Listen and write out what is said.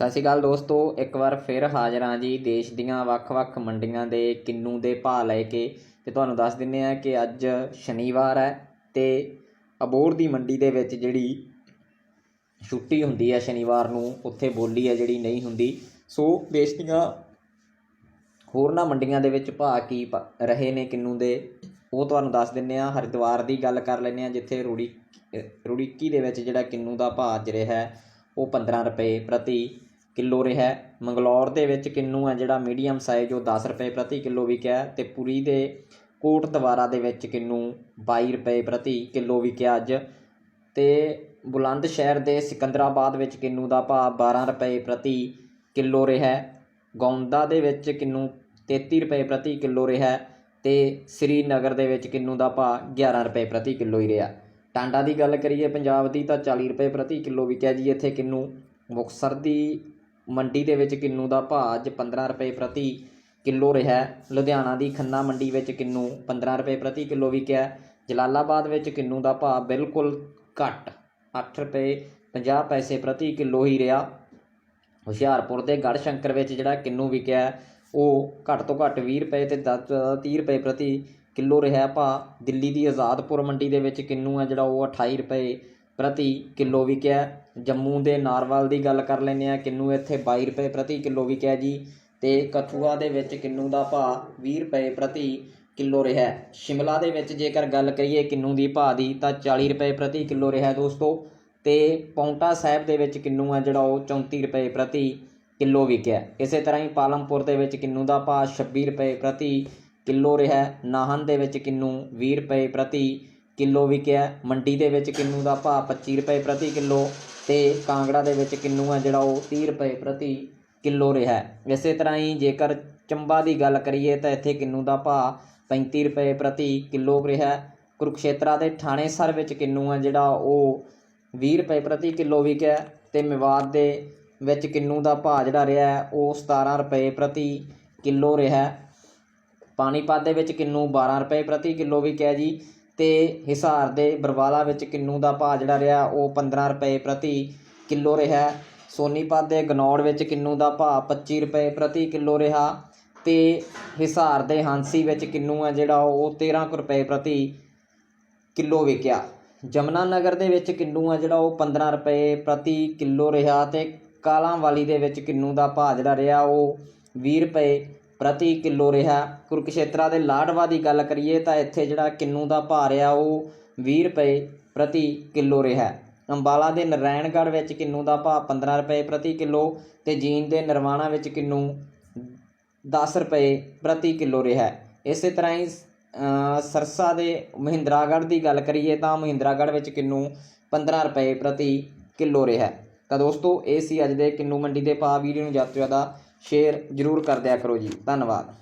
ਸਤਿ ਸ਼੍ਰੀ ਅਕਾਲ ਦੋਸਤੋ ਇੱਕ ਵਾਰ ਫਿਰ ਹਾਜ਼ਰ ਹਾਂ ਜੀ ਦੇਸ਼ ਦੀਆਂ ਵੱਖ-ਵੱਖ ਮੰਡੀਆਂ ਦੇ ਕਿੰਨੂ ਦੇ ਭਾਅ ਲੈ ਕੇ ਤੇ ਤੁਹਾਨੂੰ ਦੱਸ ਦਿੰਨੇ ਆ ਕਿ ਅੱਜ ਸ਼ਨੀਵਾਰ ਹੈ ਤੇ ਅਬੋਰ ਦੀ ਮੰਡੀ ਦੇ ਵਿੱਚ ਜਿਹੜੀ ਛੁੱਟੀ ਹੁੰਦੀ ਹੈ ਸ਼ਨੀਵਾਰ ਨੂੰ ਉੱਥੇ ਬੋਲੀ ਹੈ ਜਿਹੜੀ ਨਹੀਂ ਹੁੰਦੀ। ਸੋ ਦੇਸ਼ ਦੀਆਂ ਹੋਰਨਾਂ ਮੰਡੀਆਂ ਦੇ ਵਿੱਚ ਭਾਅ ਕੀ ਪ- ਰਹੇ ਨੇ ਕਿੰਨੂ ਦੇ ਉਹ ਤੁਹਾਨੂੰ ਦੱਸ ਦਿੰਨੇ ਆ ਹਰਿਦੁਆਰ ਦੀ ਗੱਲ ਕਰ ਲੈਂਦੇ ਆ ਜਿੱਥੇ ਰੂੜੀ ਰੂੜੀਕੀ ਦੇ ਵਿੱਚ ਜਿਹੜਾ ਕਿੰਨੂ ਦਾ ਭਾਅ ਅੱਜ ਰਿਹਾ ਹੈ, ਉਹ 15 ਰੁਪਏ ਪ੍ਰਤੀ ਕਿਲੋ ਰਿਹਾ ਮੰਗਲੌਰ ਦੇ ਵਿੱਚ ਕਿੰਨੂ ਹੈ ਜਿਹੜਾ ਮੀਡੀਅਮ ਸਾਈਜ਼ ਉਹ 10 ਰੁਪਏ ਪ੍ਰਤੀ ਕਿਲੋ ਵਿਕਿਆ ਹੈ ਤੇ ਪੁਰੀ ਦੇ ਕੋਟ ਦਵਾਰਾ ਦੇ ਵਿੱਚ ਕਿੰਨੂ 22 ਰੁਪਏ ਪ੍ਰਤੀ ਕਿਲੋ ਵਿਕਿਆ ਅੱਜ। ਤੇ ਬੁਲੰਦ ਸ਼ਹਿਰ ਦੇ ਸਿਕੰਦਰਾਬਾਦ ਵਿੱਚ ਕਿੰਨੂ ਦਾ ਭਾਅ 12 ਰੁਪਏ ਪ੍ਰਤੀ ਕਿਲੋ ਰਿਹਾ ਗੌਂਦਾ ਦੇ ਵਿੱਚ ਕਿੰਨੂ 33 ਰੁਪਏ ਪ੍ਰਤੀ ਕਿਲੋ ਰਿਹਾ ਹੈ ਤੇ ਸ੍ਰੀਨਗਰ ਦੇ ਵਿੱਚ ਕਿੰਨੂ ਦਾ ਭਾਅ 11 ਰੁਪਏ ਪ੍ਰਤੀ ਕਿਲੋ ਹੀ ਰਿਹਾ। ਟਾਂਡਾ ਦੀ ਗੱਲ ਕਰੀਏ ਪੰਜਾਬ ਦੀ ਤਾਂ 40 ਰੁਪਏ ਪ੍ਰਤੀ ਕਿਲੋ ਵਿਕਿਆ ਜੀ। ਇੱਥੇ ਕਿੰਨੂ ਮੁਕਤਸਰ ਦੀ ਮੰਡੀ ਦੇ ਵਿੱਚ ਕਿੰਨੂ ਦਾ ਭਾਅ ਅੱਜ 15 ਰੁਪਏ ਪ੍ਰਤੀ ਕਿਲੋ ਰਿਹਾ ਲੁਧਿਆਣਾ ਦੀ ਖੰਨਾ ਮੰਡੀ ਵਿੱਚ ਕਿੰਨੂ 15 ਰੁਪਏ ਪ੍ਰਤੀ ਕਿਲੋ ਵਿਕਿਆ ਜਲਾਲਾਬਾਦ ਵਿੱਚ ਕਿੰਨੂ ਦਾ ਭਾਅ ਬਿਲਕੁਲ ਘੱਟ 8 ਰੁਪਏ 50 ਪੈਸੇ ਪ੍ਰਤੀ ਕਿਲੋ ਹੀ ਰਿਹਾ। ਹੁਸ਼ਿਆਰਪੁਰ ਦੇ ਗੜ੍ਹ ਸ਼ੰਕਰ ਵਿੱਚ ਜਿਹੜਾ ਕਿੰਨੂ ਵਿਕਿਆ ਉਹ ਘੱਟ ਤੋਂ ਘੱਟ 20 ਰੁਪਏ ਤੇ 10 30 ਰੁਪਏ ਪ੍ਰਤੀ ਕਿਲੋ ਰਿਹਾ ਭਾਅ ਦਿੱਲੀ ਦੀ ਆਜ਼ਾਦਪੁਰ ਮੰਡੀ ਦੇ ਵਿੱਚ ਕਿੰਨੂ ਹੈ, ਜਿਹੜਾ ਉਹ 28 ਰੁਪਏ ਪ੍ਰਤੀ ਕਿਲੋ ਵਿਕਿਆ ਜੰਮੂ ਦੇ ਨਾਰਵਲ ਦੀ ਗੱਲ ਕਰ ਲੈਂਦੇ ਹਾਂ। ਕਿੰਨੂ ਇੱਥੇ ਬਾਈ ਰੁਪਏ ਪ੍ਰਤੀ ਕਿਲੋ ਵਿਕਿਆ ਜੀ। ਅਤੇ ਕਥੂਆ ਦੇ ਵਿੱਚ ਕਿੰਨੂ ਦਾ ਭਾਅ ਵੀਹ ਰੁਪਏ ਪ੍ਰਤੀ ਕਿਲੋ ਰਿਹਾ। ਸ਼ਿਮਲਾ ਦੇ ਵਿੱਚ ਜੇਕਰ ਗੱਲ ਕਰੀਏ ਕਿੰਨੂ ਦੀ ਭਾਅ ਦੀ, ਤਾਂ 40 ਰੁਪਏ ਪ੍ਰਤੀ ਕਿਲੋ ਰਿਹਾ ਦੋਸਤੋ। ਅਤੇ ਪੌਂਟਾ ਸਾਹਿਬ ਦੇ ਵਿੱਚ ਕਿੰਨੂ ਹੈ ਜਿਹੜਾ ਉਹ 34 ਰੁਪਏ ਪ੍ਰਤੀ ਕਿਲੋ ਵਿਕਿਆ ਇਸੇ ਤਰ੍ਹਾਂ ਹੀ ਪਾਲਮਪੁਰ ਦੇ ਵਿੱਚ ਕਿੰਨੂ ਦਾ ਭਾਅ 26 ਰੁਪਏ ਪ੍ਰਤੀ ਕਿਲੋ ਰਿਹਾ। ਨਾਹਨ ਦੇ ਵਿੱਚ ਕਿੰਨੂ 20 ਰੁਪਏ ਪ੍ਰਤੀ ਕਿਲੋ ਵਿਕਿਆ। ਮੰਡੀ ਦੇ ਵਿੱਚ ਕਿੰਨੂ ਦਾ ਭਾਅ 25 ਰੁਪਏ ਪ੍ਰਤੀ ਕਿਲੋ ਤੇ ਕਾਂਗੜਾ ਦੇ ਵਿੱਚ ਕਿੰਨੂ ਹੈ ਜਿਹੜਾ ਉਹ 30 ਰੁਪਏ ਪ੍ਰਤੀ ਕਿਲੋ ਰਿਹਾ ਇਸੇ ਤਰ੍ਹਾਂ ਹੀ ਜੇਕਰ ਚੰਬਾ ਦੀ ਗੱਲ ਕਰੀਏ ਤਾਂ ਇੱਥੇ ਕਿੰਨੂ ਦਾ ਭਾਅ 35 ਰੁਪਏ ਪ੍ਰਤੀ ਕਿਲੋ ਰਿਹਾ ਹੈ। ਦੇ ਥਾਣੇਸਰ ਵਿੱਚ ਕਿੰਨੂ ਹੈ ਜਿਹੜਾ ਉਹ 20 ਰੁਪਏ ਪ੍ਰਤੀ ਕਿਲੋ ਵਿਕਿਆ ਤੇ ਮੇਵਾਤ ਦੇ ਵਿੱਚ ਕਿੰਨੂ ਦਾ ਭਾਅ ਜਿਹੜਾ ਰਿਹਾ ਉਹ 17 ਰੁਪਏ ਪ੍ਰਤੀ ਕਿਲੋ ਰਿਹਾ ਪਾਣੀਪਤ ਦੇ ਵਿੱਚ ਕਿੰਨੂ 12 ਰੁਪਏ ਪ੍ਰਤੀ ਕਿਲੋ ਵਿਕਿਆ ਜੀ। ਤੇ ਹਿਸਾਰ ਦੇ ਬਰਵਾਲਾ ਵਿੱਚ ਕਿੰਨੂ ਦਾ ਭਾਅ ਜਿਹੜਾ ਰਿਹਾ, ਉਹ 15 ਰੁਪਏ ਪ੍ਰਤੀ ਕਿਲੋ ਰਿਹਾ। ਸੋਨੀਪਤ ਦੇ ਗਨੌੜ ਵਿੱਚ ਕਿੰਨੂ ਦਾ ਭਾਅ 25 ਰੁਪਏ ਪ੍ਰਤੀ ਕਿਲੋ ਰਿਹਾ ਤੇ ਹਿਸਾਰ ਦੇ ਹਾਂਸੀ ਵਿੱਚ ਕਿੰਨੂ ਹੈ ਜਿਹੜਾ, ਉਹ 13 ਕੁ ਰੁਪਏ ਪ੍ਰਤੀ ਕਿਲੋ ਵਿਕਿਆ। ਜਮਨਾ ਨਗਰ ਦੇ ਵਿੱਚ ਕਿੰਨੂ ਆ ਜਿਹੜਾ, ਉਹ 15 ਰੁਪਏ ਪ੍ਰਤੀ ਕਿਲੋ ਰਿਹਾ ਤੇ ਕਾਲਾਂਵਾਲੀ ਦੇ ਵਿੱਚ ਕਿੰਨੂ ਦਾ ਭਾਅ ਜਿਹੜਾ ਰਿਹਾ, ਉਹ 20 ਰੁਪਏ ਪ੍ਰਤੀ ਕਿਲੋ ਰਿਹਾ। ਕੁਰਕਸ਼ੇਤਰਾ ਦੇ ਲਾਡਵਾ ਦੀ ਗੱਲ ਕਰੀਏ ਤਾਂ ਇੱਥੇ ਜਿਹੜਾ ਕਿੰਨੂ ਦਾ ਭਾਅ ਰਿਹਾ ਉਹ 20 ਰੁਪਏ ਪ੍ਰਤੀ ਕਿਲੋ ਰਿਹਾ। ਅੰਬਾਲਾ ਦੇ ਨਰੈਣਗੜ੍ਹ ਵਿੱਚ ਕਿੰਨੂ ਦਾ ਭਾਅ 15 ਰੁਪਏ ਪ੍ਰਤੀ ਕਿਲੋ ਤੇ ਜੀਨ ਦੇ ਨਰਵਾਣਾ ਵਿੱਚ ਕਿੰਨੂ 10 ਰੁਪਏ ਪ੍ਰਤੀ ਕਿਲੋ ਰਿਹਾ। ਇਸੇ ਤਰ੍ਹਾਂ ਹੀ ਅ, ਸਰਸਾ ਦੇ ਮਹਿੰਦਰਾਗੜ੍ਹ ਦੀ ਗੱਲ ਕਰੀਏ ਤਾਂ ਮਹਿੰਦਰਾਗੜ੍ਹ ਵਿੱਚ ਕਿੰਨੂ 15 ਰੁਪਏ ਪ੍ਰਤੀ ਕਿਲੋ ਰਿਹਾ। ਤਾਂ ਦੋਸਤੋ ਇਹ ਸੀ ਅੱਜ ਦੇ ਕਿੰਨੂ ਮੰਡੀ ਦੇ ਭਾਅ ਵੀਡੀਓ ਨੂੰ ਜ਼ਿਆਦਾ ਤੋਂ ਜ਼ਿਆਦਾ ਸ਼ੇਅਰ ਜ਼ਰੂਰ ਕਰ ਦਿਆ ਕਰੋ ਜੀ। ਧੰਨਵਾਦ।